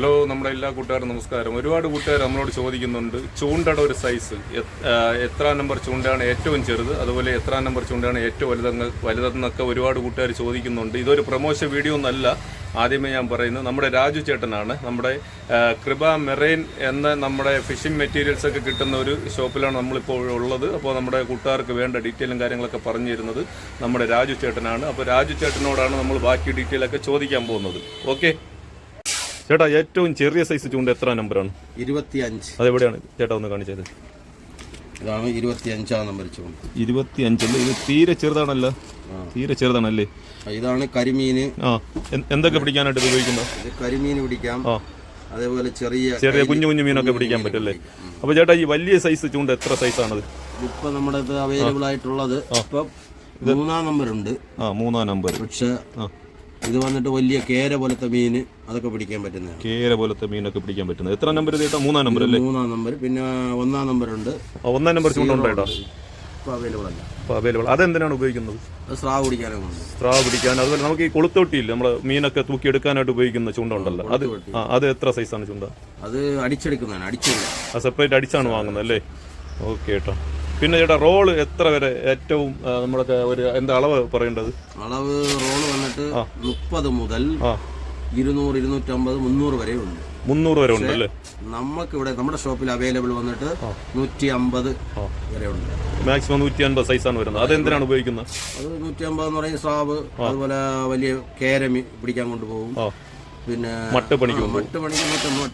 Hello നമ്മുടെ എല്ലാ കൂട്ടുകാരും നമസ്കാരം. ഒരുപാട് കൂട്ടുകാർ നമ്മളോട് ചോദിക്കുന്നുണ്ട് ചൂണ്ടയുടെ ഒരു സൈസ് എത്ര നമ്പർ ചൂണ്ടയാണ് ഏറ്റവും ചെറുത്? അതുപോലെ എത്ര നമ്പർ ചൂണ്ടയാണ് ഏറ്റവും വലുതെന്ന് വലുതെന്നൊക്കെ ഒരുപാട് കൂട്ടുകാർ ചോദിക്കുന്നുണ്ട്. ഇതൊരു പ്രമോഷൻ വീഡിയോ ഒന്നല്ല ആദ്യമേ ഞാൻ പറയുന്നത്. നമ്മുടെ രാജു ചേട്ടനാണ്. നമ്മുടെ കൃപ മെറൈൻ എന്ന നമ്മുടെ ഫിഷിംഗ് മെറ്റീരിയൽസ് ഒക്കെ കിട്ടുന്ന ഒരു ഷോപ്പിലാണ് നമ്മളിപ്പോൾ ഉള്ളത്. അപ്പോൾ നമ്മുടെ കൂട്ടുകാർക്ക് വേണ്ട ഡീറ്റെയിലും കാര്യങ്ങളൊക്കെ പറഞ്ഞു തരുന്നത് നമ്മുടെ രാജു ചേട്ടനാണ്. അപ്പോൾ രാജു ചേട്ടനോടാണ് നമ്മൾ ബാക്കി ഡീറ്റെയിൽ ഒക്കെ ചോദിക്കാൻ പോകുന്നത്. ഓക്കെ ചേട്ടാ ഏറ്റവും ചെറിയ സൈസ് ചൂണ്ട എത്ര നമ്പറാണ് ഇരുപത്തിയഞ്ച്. അതെവിടെയാണ് ചേട്ടാ ഒന്ന് കാണിച്ചത്? ഇതാണ് ഇരുപത്തിയഞ്ചാം നമ്പർ ചൂണ്ട. ഇരുപത്തി അഞ്ചല്ലേ ഇത് തീരെ ചെറുതാണല്ലോ. തീരെ ചെറുതാണല്ലേ? ഇതാണ് കരിമീന്. ആ എ- എന്തൊക്കെ പിടിക്കാനായിട്ട് ഉപയോഗിക്കുന്നത് ഇത് കരിമീൻ പിടിക്കാം. ആ. അതേപോലെ ചെറിയ ചെറിയ കുഞ്ഞു കുഞ്ഞു മീനൊക്കെ പിടിക്കാൻ പറ്റല്ലേ അപ്പോൾ ചേട്ടാ ഈ വലിയ സൈസ് ചൂണ്ട എത്ര സൈസാണത് ഇപ്പൊ നമ്മുടെ അവൈലബിൾ ആയിട്ടുള്ളത് ഇപ്പൊ മൂന്നാം നമ്പർ ഉണ്ട്. ആ മൂന്നാം നമ്പർ പക്ഷെ ആ. ഇത് വന്നിട്ട് വലിയ കേര പോലത്തെ മീൻ അതൊക്കെ പിടിക്കാൻ പറ്റുന്നതാണ്. കേര പോലത്തെ മീനൊക്കെ പിടിക്കാൻ പറ്റുന്നത്. എത്ര നമ്പർ ചേട്ടാ? മൂന്നാം നമ്പർ അല്ലേ? മൂന്നാം നമ്പർ പിന്നെ ഒന്നാം നമ്പർ ഉണ്ട്. ആ, ഒന്നാം നമ്പർ ചേട്ടാ? ഇപ്പൊ അവൈലബിൾ അല്ല. അപ്പോൾ അവൈലബിൾ അതെന്തിനാണ് ഉപയോഗിക്കുന്നത്? സ്രാവ് പിടിക്കാനും സ്രാവ് സ്ട്രാ പിടിക്കാൻ. അതുപോലെ നമുക്ക് ഈ കൊളുത്തൊട്ടിയില്ല നമ്മൾ മീനൊക്കെ തൂക്കി എടുക്കാനായിട്ട് ഉപയോഗിക്കുന്ന ചൂണ്ട ഉണ്ടല്ലോ. അത് ആ അത് എത്ര സൈസാണ് ചൂണ്ട? അത് അടിച്ചെടുക്കുന്നതാണ്. അടിച്ചെടുക്കുക ആ സെപ്പറേറ്റ് അടിച്ചാണ് വാങ്ങുന്നത് അല്ലേ? ഓക്കെ ചേട്ടാ പിന്നെ ചേട്ടാ റോൾ എത്ര വരെ ഏറ്റവും നമ്മുടെ ഒരു എന്താ അളവ് പറയേണ്ടത്? അളവ് റോൾ വന്നിട്ട് മുപ്പത് മുതൽ ഇരുന്നൂറ് ഇരുന്നൂറ്റമ്പത് മുന്നൂറ് വരെ ഉണ്ട്. മുന്നൂറ് വരെ ഉണ്ട് അല്ലേ നമുക്ക് ഇവിടെ നമ്മുടെ ഷോപ്പിൽ അവൈലബിൾ വന്നിട്ട് നൂറ്റി അമ്പത് വരെ ഉണ്ട്. മാക്സിമം നൂറ്റി അൻപത് സൈസാണ് വരുന്നത്. അതെന്തിനാണ് ഉപയോഗിക്കുന്നത്? അത് നൂറ്റി അമ്പത് എന്ന് പറയുന്ന സ്രാവ് അതുപോലെ വലിയ കേരമി പിടിക്കാൻ കൊണ്ടുപോകും. പിന്നെ മട്ട് പണിക്ക് ആ, മട്ട്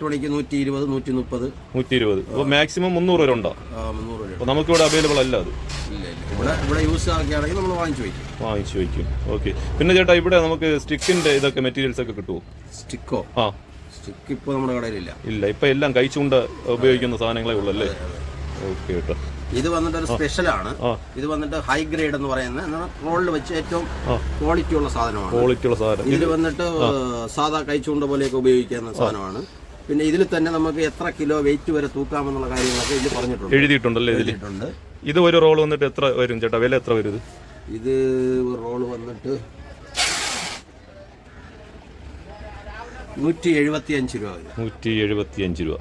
പണിക്ക് നൂറ്റി ഇരുപത് നൂറ്റി മുപ്പത് നൂറ്റി ഇരുപത് അപ്പോൾ മാക്സിമം മുന്നൂറ് വരെ ഉണ്ടോ മുന്നൂറ് വരെ അപ്പോൾ നമുക്കിവിടെ അവൈലബിൾ അല്ല അത്. ഇവിടെ ഇവിടെ യൂസ് ആക്കുകയാണെങ്കിൽ നമ്മൾ വാങ്ങിച്ചു വയ്ക്കും. വാങ്ങിച്ചു വയ്ക്കും. ഓക്കെ പിന്നെ ചേട്ടാ ഇവിടെ നമുക്ക് സ്റ്റിക്കിന്റെ ഇതൊക്കെ മെറ്റീരിയൽസ് ഒക്കെ കിട്ടുമോ സ്റ്റിക്കോ? ആ. സ്റ്റിക്ക് ഇപ്പോൾ നമ്മുടെ കടയിലില്ല. ഇല്ല ഇപ്പം എല്ലാം കഴിച്ചുകൊണ്ട് ഉപയോഗിക്കുന്ന സാധനങ്ങളേ ഉള്ളൂ അല്ലേ? ഓക്കെ കേട്ടോ ഇത് വന്നിട്ട് ഒരു സ്പെഷ്യലാണ്. ഇത് വന്നിട്ട് ഹൈ ഗ്രേഡ് എന്ന് പറയുന്ന റോളിൽ വെച്ച് ഏറ്റവും ക്വാളിറ്റി ഉള്ള സാധനമാണ്. ക്വാളിറ്റി ഉള്ള സാധനം. ഇത് വന്നിട്ട് സാധാ കൈച്ചൂണ്ട പോലെയൊക്കെ ഉപയോഗിക്കുന്ന സാധനമാണ്. പിന്നെ ഇതിൽ തന്നെ നമുക്ക് എത്ര കിലോ വെയിറ്റ് വരെ തൂക്കാമെന്നുള്ള കാര്യങ്ങളൊക്കെ ഇതിൽ പറഞ്ഞിട്ടുണ്ട്. എഴുതിയിട്ടുണ്ടല്ലോ എഴുതിയിട്ടുണ്ട്. ഇത് ഒരു റോൾ വന്നിട്ട് എത്ര വരും ചേട്ടാ? വില എത്ര വരും ഇത്? ഇത് റോൾ വന്നിട്ട് നൂറ്റി എഴുപത്തി അഞ്ച് രൂപ നൂറ്റി എഴുപത്തി അഞ്ച് രൂപ.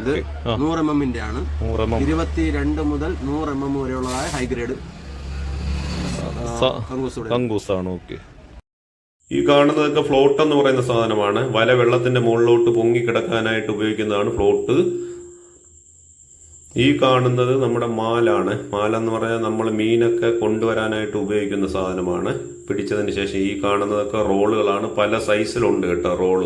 ഇത് നൂറ് എം എമ്മിന്റെ ആണ് ഇരുപത്തി രണ്ട് മുതൽ നൂറ് എം എം വരെയുള്ളതായ ഹൈഗ്രേഡ് കങ്കൂസാണ് ഓക്കെ. ഈ കാണുന്നതൊക്കെ ഫ്ലോട്ട് എന്ന് പറയുന്ന സാധനമാണ്. വല വെള്ളത്തിന്റെ മുകളിലോട്ട് പൊങ്ങി കിടക്കാനായിട്ട് ഉപയോഗിക്കുന്നതാണ് ഫ്ലോട്ട് ഈ കാണുന്നത് നമ്മുടെ മാലാണ്. മാല എന്ന് പറഞ്ഞാൽ നമ്മൾ മീനൊക്കെ കൊണ്ടുവരാനായിട്ട് ഉപയോഗിക്കുന്ന സാധനമാണ്. പിടിച്ചതിന് ശേഷം ഈ കാണുന്നതൊക്കെ റോളുകളാണ്. പല സൈസിലുണ്ട് കേട്ടോ റോൾ.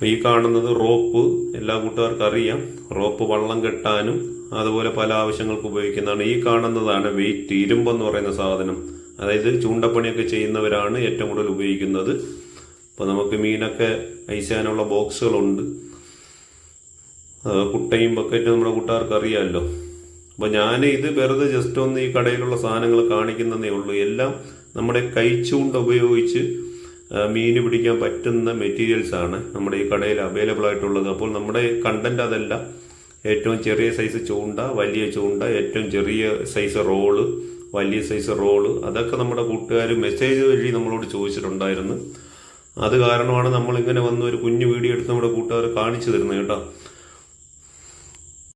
ഇപ്പൊ ഈ കാണുന്നത് റോപ്പ് എല്ലാ കൂട്ടുകാർക്കും അറിയാം. റോപ്പ് വള്ളം കെട്ടാനും അതുപോലെ പല ആവശ്യങ്ങൾക്ക് ഉപയോഗിക്കുന്നതാണ്. ഈ കാണുന്നതാണ് വെയിറ്റ് ഇരുമ്പെന്ന് പറയുന്ന സാധനം. അതായത് ചൂണ്ടപ്പണിയൊക്കെ ചെയ്യുന്നവരാണ് ഏറ്റവും കൂടുതൽ ഉപയോഗിക്കുന്നത്. അപ്പോൾ നമുക്ക് മീനൊക്കെ അയച്ചാനുള്ള ബോക്സുകളുണ്ട്. കുട്ടയും ബക്കറ്റും നമ്മുടെ കൂട്ടുകാർക്ക് അറിയാമല്ലോ. അപ്പോൾ ഞാൻ ഇത് വെറുതെ ജസ്റ്റ് ഒന്ന് ഈ കടയിലുള്ള സാധനങ്ങൾ കാണിക്കുന്നതേ ഉള്ളൂ. എല്ലാം നമ്മുടെ കൈച്ചൂണ്ട ഉപയോഗിച്ച് മീന് പിടിക്കാൻ പറ്റുന്ന മെറ്റീരിയൽസ് ആണ് നമ്മുടെ ഈ കടയിൽ അവൈലബിൾ ആയിട്ടുള്ളത്. അപ്പോൾ നമ്മുടെ കണ്ടന്റ് അതല്ല. ഏറ്റവും ചെറിയ സൈസ് ചൂണ്ട വലിയ ചൂണ്ട ഏറ്റവും ചെറിയ സൈസ് റോൾ വലിയ സൈസ് റോൾ അതൊക്കെ നമ്മുടെ കൂട്ടുകാർ മെസ്സേജ് വഴി നമ്മളോട് ചോദിച്ചിട്ടുണ്ടായിരുന്നു. അത് കാരണമാണ് നമ്മൾ ഇങ്ങനെ വന്ന് ഒരു കുഞ്ഞു വീഡിയോ എടുത്ത് നമ്മുടെ കൂട്ടുകാർ കാണിച്ചു തരുന്നത് കേട്ടോ.